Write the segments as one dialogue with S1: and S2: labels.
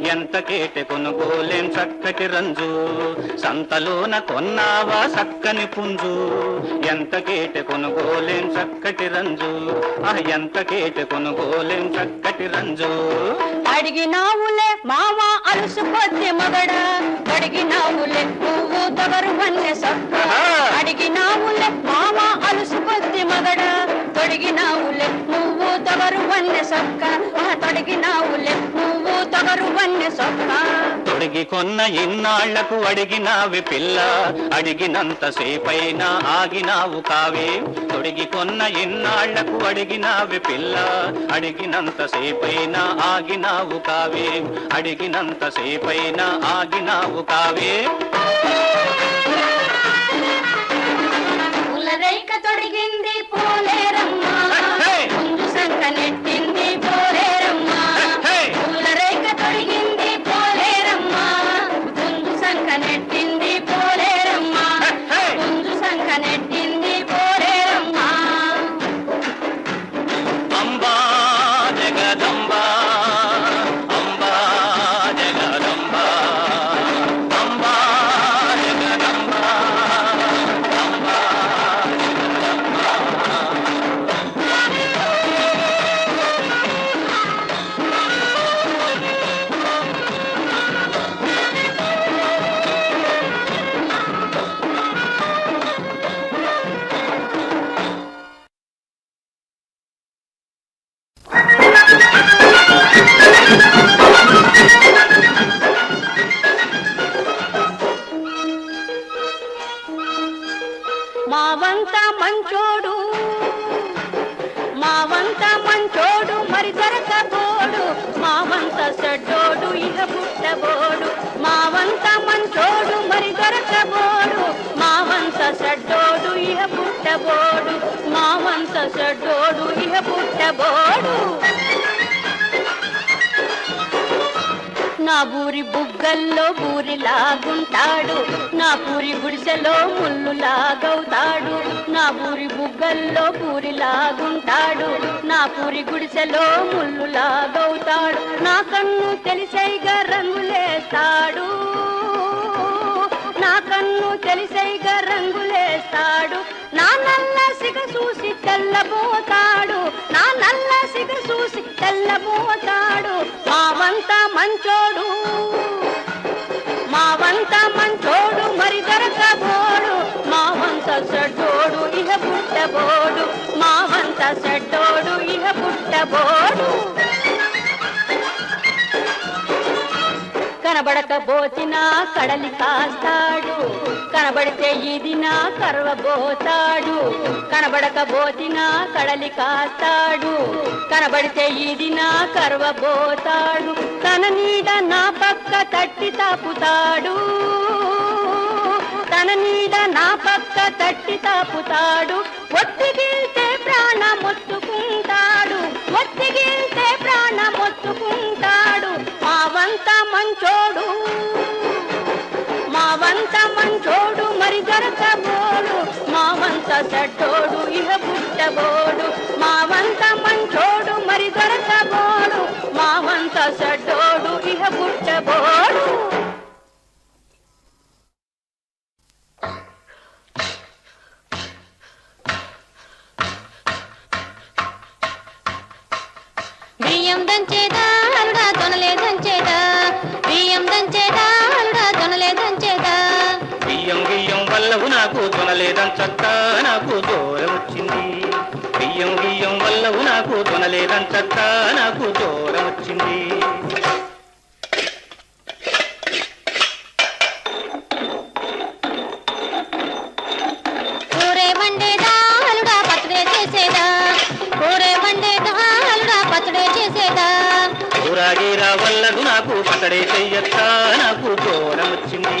S1: ఎంత కేటె కొనుగోలేం చక్కటి రంజు? సంతలోన కొన్నావా చక్కని పుంజు? ఎంత కేటె కొనుగోలేం చక్కటి రంజు? ఆ ఎంత కేటె కొనుగోలేం చక్కటి రంజు?
S2: అడిగినావులే మామ అలుసు కొద్ది మగడ? అడిగినావులే నువ్వు తగరు వన్నె సొక్క? అడిగినావులే మామ అలుసు కొద్ది మగడ? తొడిగినావులే నువ్వు తగరు వన్నె సొక్క ఆ తొడిగినావులే నువ్వు తగరు వన్నె సొక్క.
S1: తొడిగి కొన్న ఇన్నాళ్ళకు అడిగినావి పిల్ల అడిగినంత సేపైనా ఆగినావు కావే. తొడిగి కొన్న ఇన్నాళ్ళకు అడిగినావి పిల్ల అడిగినంత సేపైనా ఆగినావు కావే. అడిగినంత సేపైనా ఆగినావు కావే.
S2: బుగ్గల్లో బూరిలాగుంటాడు. నా పూరి గుడిసెలో ముల్లులాగవుతాడు నా బూరి బుగ్గల్లో బూరిలాగుంటాడు. నా పూరి గుడిసెలో ముల్లులాగవుతాడు నా కన్ను తెలిసైగా రంగులేస్తాడు. నా కన్ను తెలిసైగా రంగులేస్తాడు. నల్ల సిగ చూసి తెల్లబోతాడు. నా నల్ల సిగ చూసి తెల్లబోతాడు. మావంత మంచోడు. మావంత మంచోడు మరి దొరకబోడు. మావంత చెడ్డోడు ఇహ పుట్టబోడు. మావంత చెడ్డోడు ఇహ పుట్టబోడు. కనబడకపోతినా కడలి కాస్తాడు. కనబడితే ఇది నా కరవబోతాడు కనబడకపోతినా కడలి కాస్తాడు. కనబడితే ఇది నా కరవబోతాడు తన నీడ నా పక్క తట్టి తాపుతాడు. తన నీడ నా పక్క తట్టి తాపుతాడు. ఒత్తిగిల్తే ప్రాణమొత్తుకుంటాడు ఒత్తిగిల్తే ప్రాణ మొత్తుకుంటాడు వంత మంచోడు మా వంత మంచోడు మరి జరగబోడు మా వంత చెడ్డోడు ఇహ పుట్టబోడు మా వంత మంచోడు మరి జరగబోడు మా వంత చెడ్డోడు ఇహ పుట్టబోడు కూరే వండేదా అలుడా పచ్చడే చేసేదా? కూరే వండేదా అలుడా పచ్చడే చేసేదా?
S1: ఊరాగీరా వల్లదు నాకు పతడే చెయ్యక్క నాకు దూరం వచ్చింది.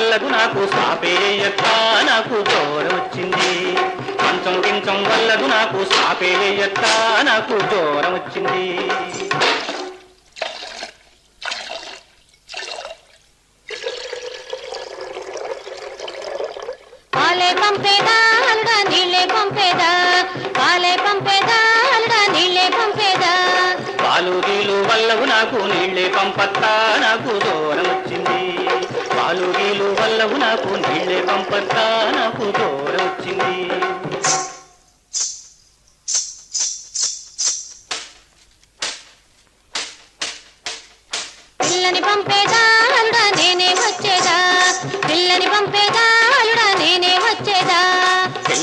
S1: వల్లదు నాకు సాపేయత్తా నాకు దూరం వచ్చింది. మంచం గించం వల్లదు నాకు సాపేయత్తా నాకు దూరం వచ్చింది.
S3: పాలే పంపేదా అల్లుడా నీళ్ళే పంపేదా? పాలే పంపేదా నీళ్ళే పంపేదా?
S1: పాలు గీలు వల్లవు నాకు నీళ్ళే పంపత్తా నాకు దూరం గీలు నాకు నీళ్ళే పంపత్తా నాకు దూరం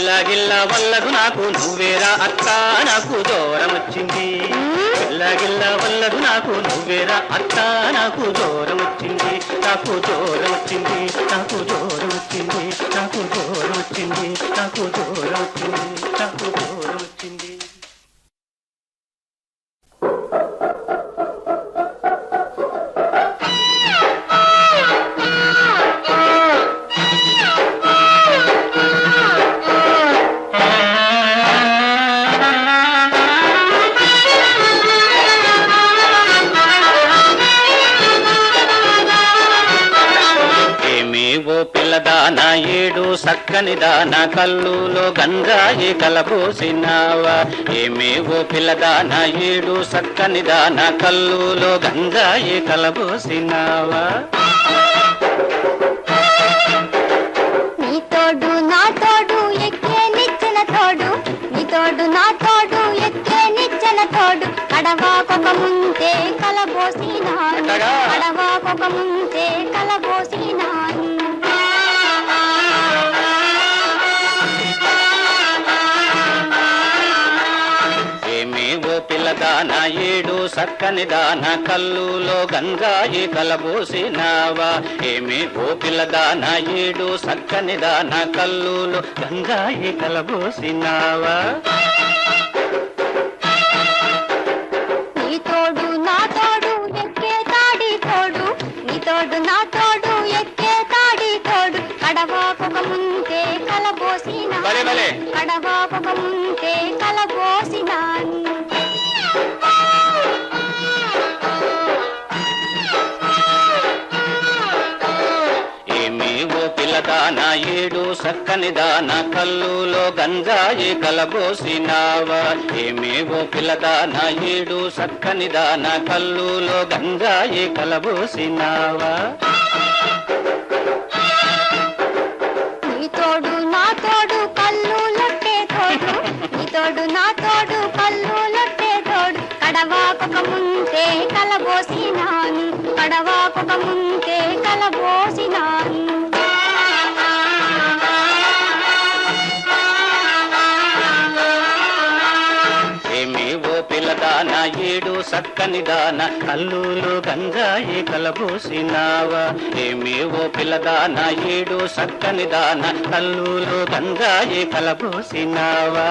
S1: పిల్ల గిల్ల వల్లదు నాకు నువ్వేరా అత్త నాకు దూరం వచ్చింది పిల్ల గిల్ల వల్లదు నాకు నువ్వేరా అత్త నాకు దూరం వచ్చింది నాకు దూరం వచ్చింది నాకు దూరం వచ్చింది నాకు దూరం వచ్చింది నాకు దూరం వచ్చింది నాకు దూరం వచ్చింది ఏడు సక్కని దాన కల్లులో గంగాయి కలబోసినావా? ఏమేవో పిల్లదాన ఏడు సక్కని దాన కల్లులో గంగాయి కలబోసినావా?
S3: నీ తోడు నా తోడు ఎక్కే నిచ్చెన తోడు. నీ తోడు నా తోడు ఎక్కే నిచ్చెన తోడు. కడవాకొక
S1: పిల్లదాన ఏడు సక్కని దాన కల్లులో గంగాయి కలబోసినావా ఏమేవో పిల్లదాన ఏడు సక్కని దాన కల్లులో గంగాయి కలబోసినావా
S3: నీ తోడు నా తోడు ఎక్కే తాడి తోడు. నీ తోడు నా తోడు ఎక్కే తాడి తోడు. కడవాకొక ముంతే కలబోసినా. కడవాకొక కలబోసినాను
S1: ఏడు సక్కని దాన కల్లులో గంగాయి కలబోసినావా. ఏమేవో పిల్లదాన ఏడు సక్కని దాన కల్లులో గంగాయి కలబోసినావా.
S3: నీ తోడు నా తోడు కళ్ళు లొట్టే తోడు. నీ తోడు నా తోడు కళ్ళు లొట్టే తోడు. కడవాకొక ముంతే కలబోసినాను. కడవాకొక ముంతే కలబోసినాను.
S1: ఏడు సక్కని దాన కల్లులో గంగాయి కలబోసినావా. ఏమేవో పిల్లదాన ఏడు సక్కని దాన కల్లులో గంగాయి కలబోసినావా.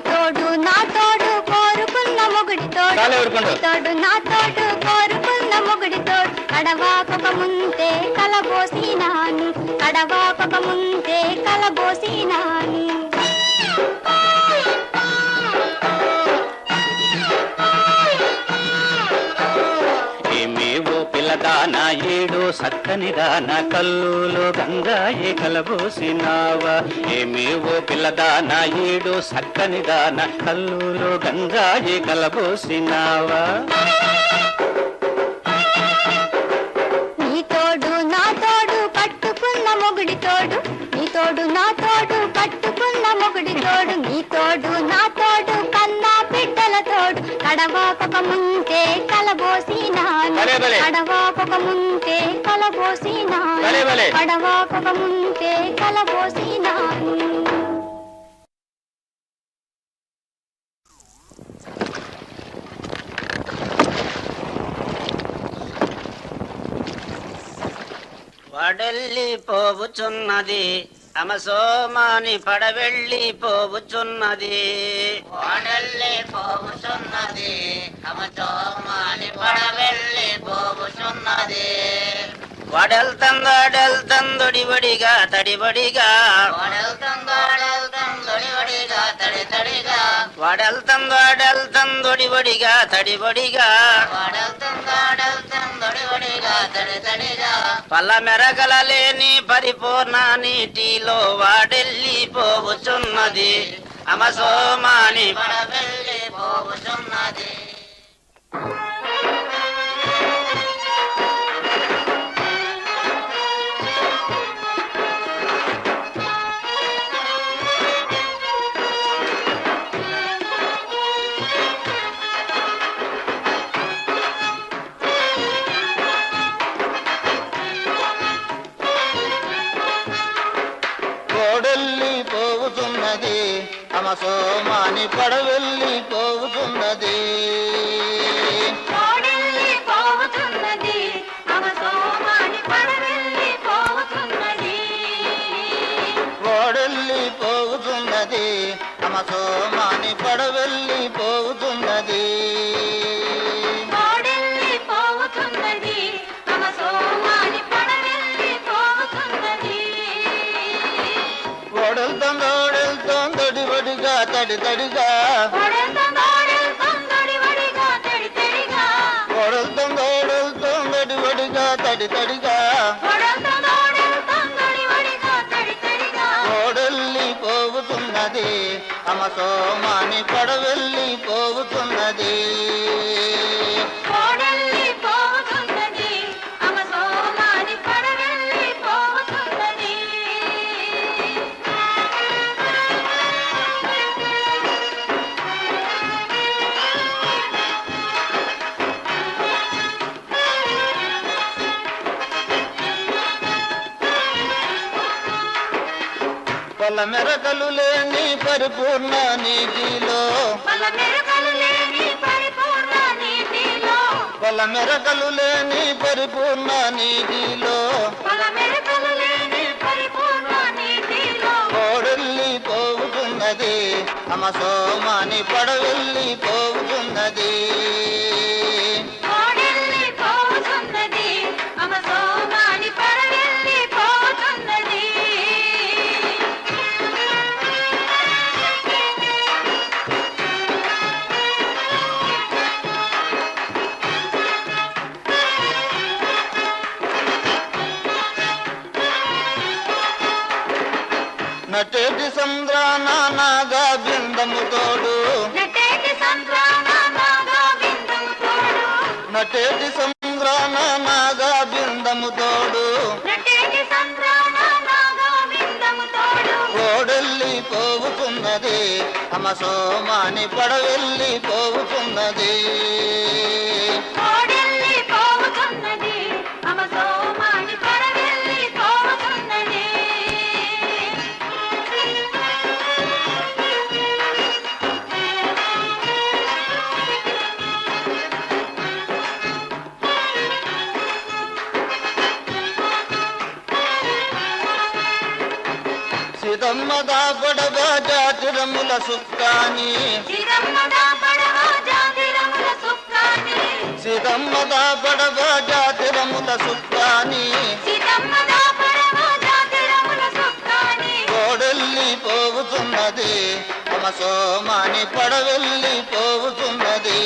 S3: తోడు నా తోడు కోరుకున్న మొగుడి తోడు. నీ తోడు నా తోడు కోరుకున్న మొగుడి తోడు. కడవాకొక ముంతే కలబోసినాను. కడవాకొక
S1: ఏడు సక్కని దాన కల్లులో గంగాయి కలబోసినావా. ఏమేవో పిల్లదాన ఏడు సక్కని దాన కల్లులో గంగాయి కలబోసినావా.
S3: తోడు నా తోడు పట్టుకున్న మొగుడి తోడు. నీ తోడు నా తోడు మొగుడి తోడు. నీ తోడు నా తోడు కన్నా బిడ్డల తోడు. కడవాకొక ముందే కలబోసినా కలబోసినాను
S1: భలే, భలే.
S3: కడవాకొక ముంతే కలబోసినాను
S4: వడెల్లి పోవుచున్నది అమసోమాని పడవెళ్ళి పోవుచున్నది వడెల్లి పోవుచున్నది అమసోమాని పడవెళ్ళి పోవుచున్నది వడెల్తందొడి వడిగా తడిబడిగా వడెల్తందొడి వడిగా తడిబడిగా పల్ల మెరగల లేని పరిపూర్ణ నీటిలో వాడెల్లి పోవుచున్నది అమసోమాని. పడవెళ్ళి పోవుచున్నది
S5: సోమాని పడవెల్లి పోవుతున్నది.
S6: కోడెల్లి పోవుతున్నది. అమ సోమాని పడవెల్లి పోవుతున్నది
S5: వడిగా తడి తడిగా
S6: కొడెల్తందోడెల్తందొడి వడిగా తడి తడిగా
S5: కోడెల్లి పోవుతున్నది అమ సోమాని పడవెల్లి పోవుతున్నది
S6: కోడెల్లి
S5: పొల మెరకలు లేని పరిపూర్ణ నీటిలో.
S6: పల మెరకలు లేని పరిపూర్ణ నీటిలో.
S5: పొల మెరకలు లేని పరిపూర్ణ నీటిలో.
S6: పల మెరకలు లేని పరిపూర్ణ నీటిలో.
S5: కోడెల్లి పోవుతున్నది అమ సోమాని పడవెల్లి పోవుతున్నది సంద్రాన నాగా బిందము తోడు
S6: నటేటి సంద్రాన నాగా బిందము తోడు
S5: పోవుతున్నది అమ సోమాని పడవెల్లి పోవుతున్నది.
S6: అమ సోమాని చిరమ్మదా పడవ జాతిరముల సుక్కాని చిరమ్మదా పడవ జాతిరముల సుక్కాని
S5: కోడెల్లి పోవుతున్నది అమ సోమాని పడవెల్లి పోవుతున్నది.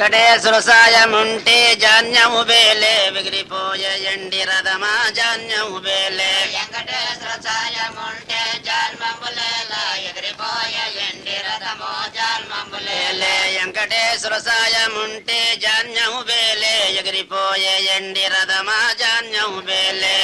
S4: వెంకటేశ్వర సాయముంటే జాన్యము బేలే ఎగిరిపోయే ఎండి రథమా జాన్యము బేలే వెంకటేశ్వర సాయముంటే జాన్మంబులేల ఎగిరిపోయే ఎండి రథమో జాన్మంబులేలే వెంకటేశ్వర సాయముంటే జాన్యము బేలే ఎగిరిపోయే ఎండి రథమా జాన్యము బేలే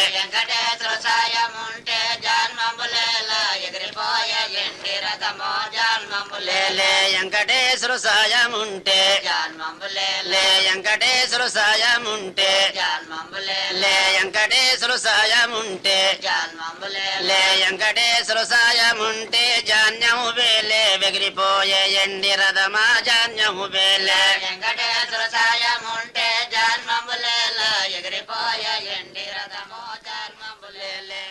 S4: రథమో జాన్మంబులేలే వెంకటేశ్వర సాయముంటే. జాన్మంబులేలే వెంకటేశ్వర సాయముంటే. జాన్మంబులేలే వెంకటేశ్వర సాయముంటే. జాన్మంబులేలే వెంకటేశ్వర సాయముంటే. జాన్యము బేలే వెగిరిపోయే ఎండి రథమా జాన్యము బేలే వెంకటేశ్వర సాయముంటే. జాన్మంబులేల ఎగిరిపోయే ఎండి రథమో జాన్మంబులేలే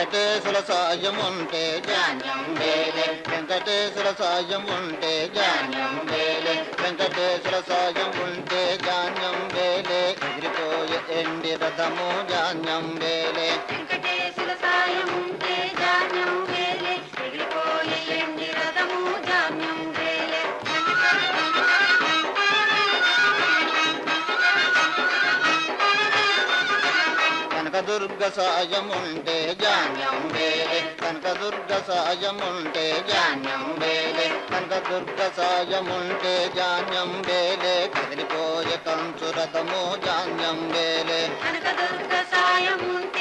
S5: వెంకటేశ్వర సాయం ఉంటే జాన్యం వేలే వెంకటేశ్వర సాయం ఉంటే జాన్యం వేలే వెంకటేశ్వర సాయం ఉంటే జాన్యం వేలే ఎగిరిపోయే ఎండి రథము జాన్యం వేలే
S2: వెంకటేశ్వర సాయం ఉంటే జాన్యం వేలే ఎగిరిపోయే ఎండి రథము జాన్యం
S5: కనకదుర్గ సహజముంటే జాన్యం వేలే. కనకదుర్గ సహజముంటే జాన్యం వేలే. కనకదుర్గ సహజముంటే జాన్యం వేలే. కదిలిపోయే కంచురథము జాన్యం వేలే.
S2: కనకదుర్గ
S5: సాయముంటే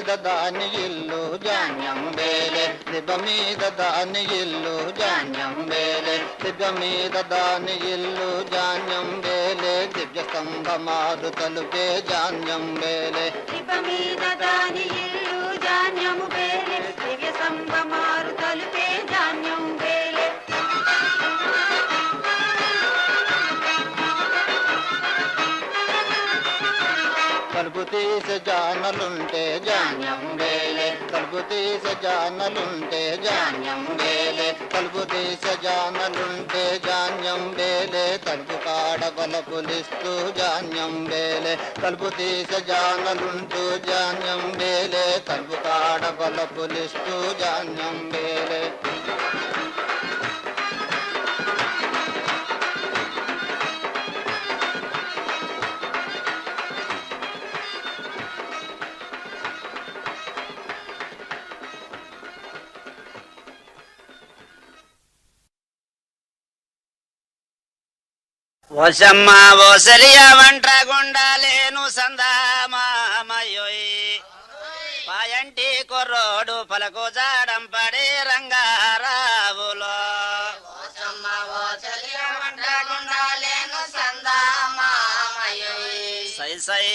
S5: మీద దాని ఇల్లు జాన్యం వేలే. దిబ్బ మీద దాని ఇల్లు జాన్యం వేలే. దిబ్బ మీద దాని ఇల్లు జాన్యం వేలే. దివ్య స్తంభ మారు తలుపే జాన్యం వేలే.
S2: దిబ్బ మీద దాని ఇల్లు జాన్యం వేలే. దివ్య స్తంభ మారు తలుపే జాన్యం వేలే.
S5: తలుపు తీసే జానలుంటే జాన్యం వేలే. తలుపు తీసే జానలుంటే జాన్యం వేలే. తలుపు తీసే జానలుంటే జాన్యం వేలే. తలుపు కాడ బలపులిస్తూ జాన్యం వేలే. తలుపు తీసే జానలుంటూ జాన్యం వేలే. తలుపు కాడ బలపులిస్తూ జాన్యం వేలే.
S4: ఓసమ్మ ఓసలియ వంట గుండాలేను సందామామయోయ్ పాయంటి కుర్రోడు పలకు జాడం పడే రంగారావులో. ఓసమ్మ ఓసలియ వంట గుండాలేను సై సై.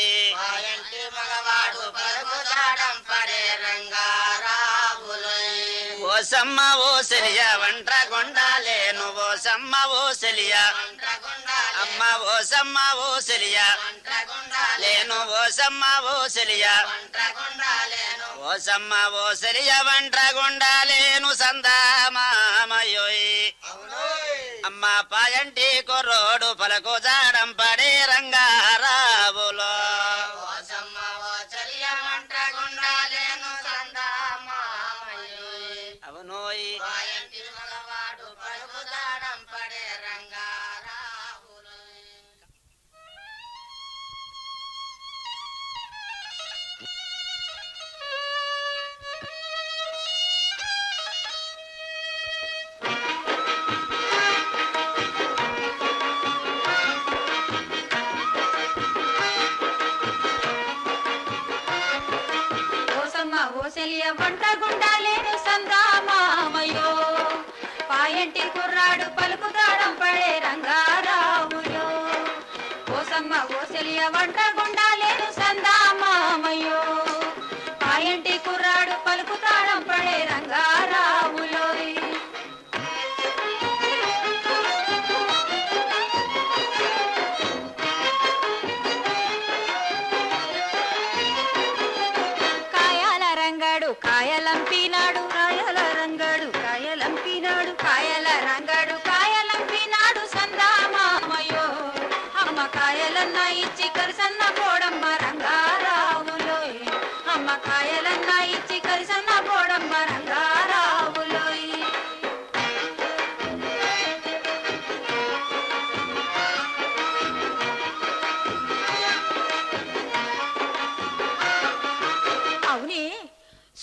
S4: మగవాడు పలకు జాడం పడే రంగారావులో ఓసమ్మ ఓసలియ వంట ఓసమ్మ ఓసలియ అమ్మ ఓసమ్మ ఓసలియ లేను ఓసమ్మ ఓసలియ ఓసమ్మ ఓసలియ వంట గుండాలేను సందామామయోయ్ అమ్మ పాయంటి కొర్రోడు పలకు జాడం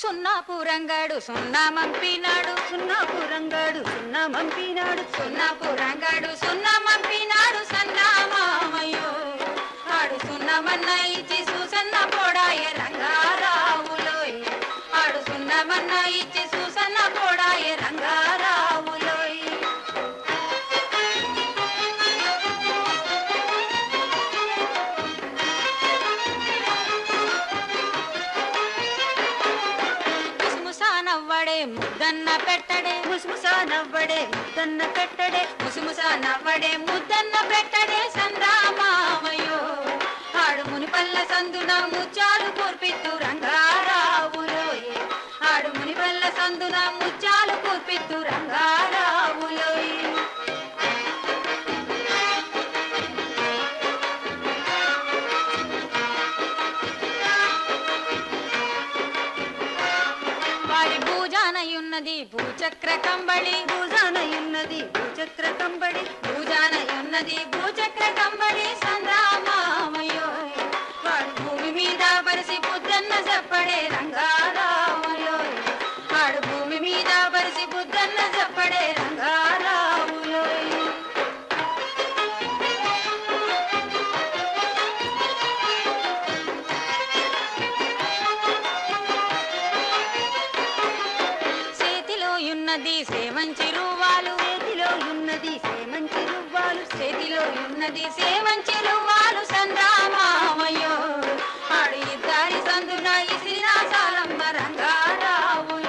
S6: సున్నాపురంగాడు సున్నా మంపినాడు సున్నాపురంగాడు సున్నా మంపినాడు సున్నాపురంగాడు సున్నా మంపినాడు సన్నా మామయ్యో ఆడు సున్నమన్న ఇచ్చి ముద్దన్న పెట్టడే ముసుముసా నవ్వడే ముద్దన్న పెట్టడే సంద్రామామయ్యో ఆడు మునిపల్ల సందున ముచ్చాలు కూర్పిత్తు రంగారావులోయే. ఆడు మునిపల్ల సందున ముచ్చాలు కూర్పిత్తు రంగారావులోయే. వాడి భూజానయున్నది భూచక్ర కంబళి భూజానయున్నది భూచక్ర కంబడి భూజాన ఉన్నది భూచక్ర కంబడి సంద్రామామయ్యో. వాడు భూమి మీద పరిసి బుద్ధన్న చెప్పడే రంగారాములో వాడు భూమి మీద పరిసి బుద్ధన్న చెప్పడే ఉన్నది సేమంచి రూవాలు. చేతిలో ఉన్నది సేమంచి రూవాలు. చేతిలో ఉన్నది సేమంచి రువ్వాలు సంద్రామామయ్యో ఆడు ఇద్దరి సందున ఇసిరినా సాలమ్మ రంగారావులోయ్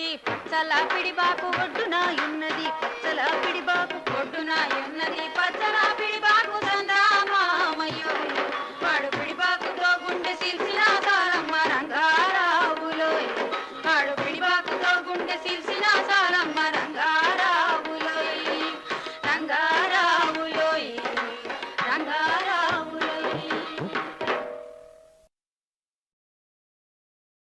S6: ఉన్నది. పచ్చల పిడిబాకు ఉన్నది. పచ్చల పిడిబాకు ఉన్నది. పచ్చల పిడి